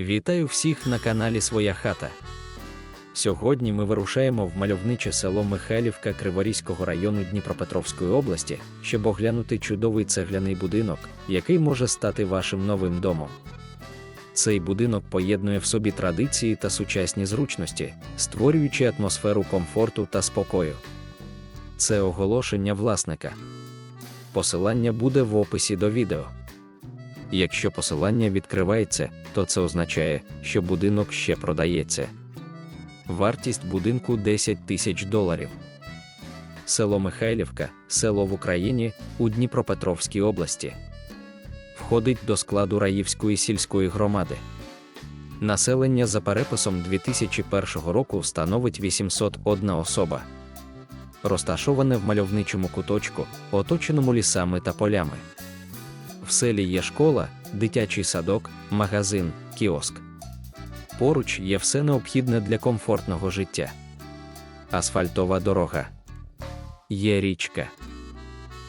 Вітаю всіх на каналі Своя хата. Сьогодні ми вирушаємо в мальовниче село Михайлівка Криворізького району Дніпропетровської області, щоб оглянути чудовий цегляний будинок, який може стати вашим новим домом. Цей будинок поєднує в собі традиції та сучасні зручності, створюючи атмосферу комфорту та спокою. Це оголошення власника. Посилання буде в описі до відео. Якщо посилання відкривається, то це означає, що будинок ще продається. Вартість будинку 10 тисяч доларів. Село Михайлівка, село в Україні у Дніпропетровській області. Входить до складу Раївської сільської громади. Населення за переписом 2001 року становить 801 особа. Розташоване в мальовничому куточку, оточеному лісами та полями. В селі є школа, дитячий садок, магазин, кіоск. Поруч є все необхідне для комфортного життя. Асфальтова дорога. Є річка.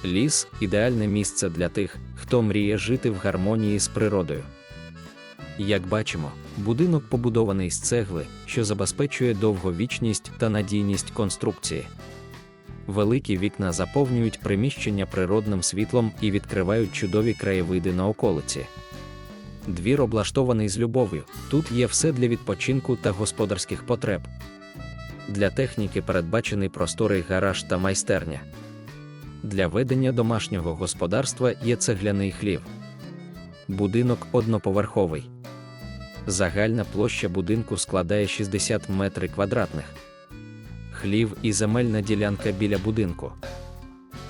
Ліс ідеальне місце для тих, хто мріє жити в гармонії з природою. Як бачимо, будинок побудований з цегли, що забезпечує довговічність та надійність конструкції. Великі вікна заповнюють приміщення природним світлом і відкривають чудові краєвиди на околиці. Двір облаштований з любов'ю. Тут є все для відпочинку та господарських потреб. Для техніки передбачений просторий гараж та майстерня. Для ведення домашнього господарства є цегляний хлів. Будинок одноповерховий. Загальна площа будинку складає 60 метрів квадратних. Хлів і земельна ділянка біля будинку.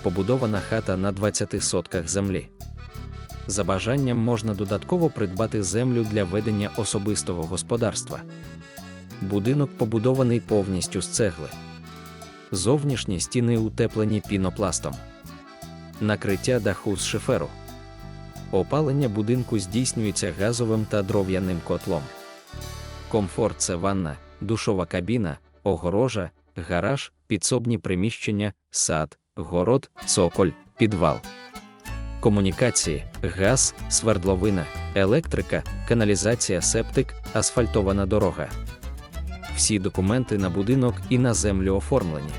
Побудована хата на 20 сотках землі. За бажанням можна додатково придбати землю для ведення особистого господарства. Будинок побудований повністю з цегли. Зовнішні стіни утеплені пінопластом. Накриття даху з шиферу. Опалення будинку здійснюється газовим та дров'яним котлом. Комфорт це ванна, душова кабіна, огорожа, гараж, підсобні приміщення, сад, город, цоколь, підвал. Комунікації, газ, свердловина, електрика, каналізація, септик, асфальтована дорога. Всі документи на будинок і на землю оформлені.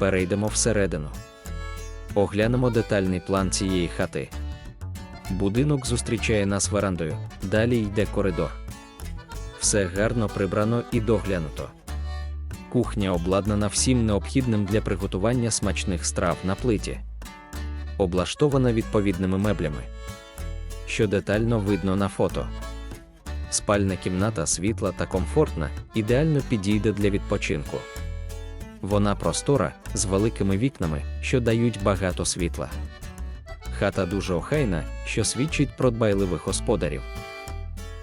Перейдемо всередину. Оглянемо детальний план цієї хати. Будинок зустрічає нас верандою, далі йде коридор. Все гарно прибрано і доглянуто. Кухня обладнана всім необхідним для приготування смачних страв на плиті, облаштована відповідними меблями, що детально видно на фото. Спальна кімната світла та комфортна, ідеально підійде для відпочинку. Вона простора, з великими вікнами, що дають багато світла. Хата дуже охайна, що свідчить про дбайливих господарів.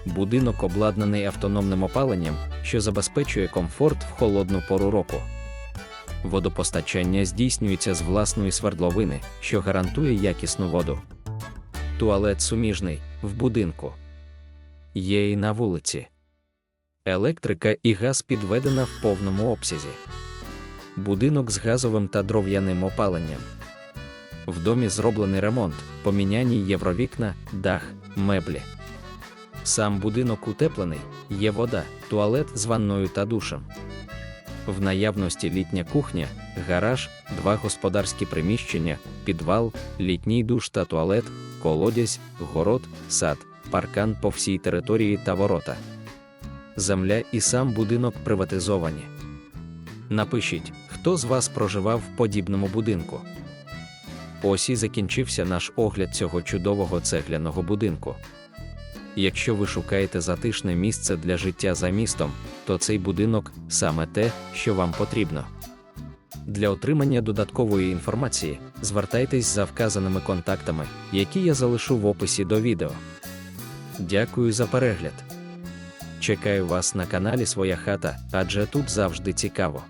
Будинок обладнаний автономним опаленням, що забезпечує комфорт в холодну пору року. Водопостачання здійснюється з власної свердловини, що гарантує якісну воду. Туалет суміжний в будинку. Є і на вулиці. Електрика і газ підведена в повному обсязі будинок з газовим та дров'яним опаленням. В домі зроблений ремонт, поміняні євровікна, дах, меблі. Сам будинок утеплений, є вода, туалет з ванною та душем. В наявності літня кухня, гараж, два господарські приміщення, підвал, літній душ та туалет, колодязь, город, сад, паркан по всій території та ворота. Земля і сам будинок приватизовані. Напишіть, хто з вас проживав в подібному будинку? Ось і закінчився наш огляд цього чудового цегляного будинку. Якщо ви шукаєте затишне місце для життя за містом, то цей будинок саме те, що вам потрібно. Для отримання додаткової інформації звертайтесь за вказаними контактами, які я залишу в описі до відео. Дякую за перегляд. Чекаю вас на каналі Своя хата, адже тут завжди цікаво.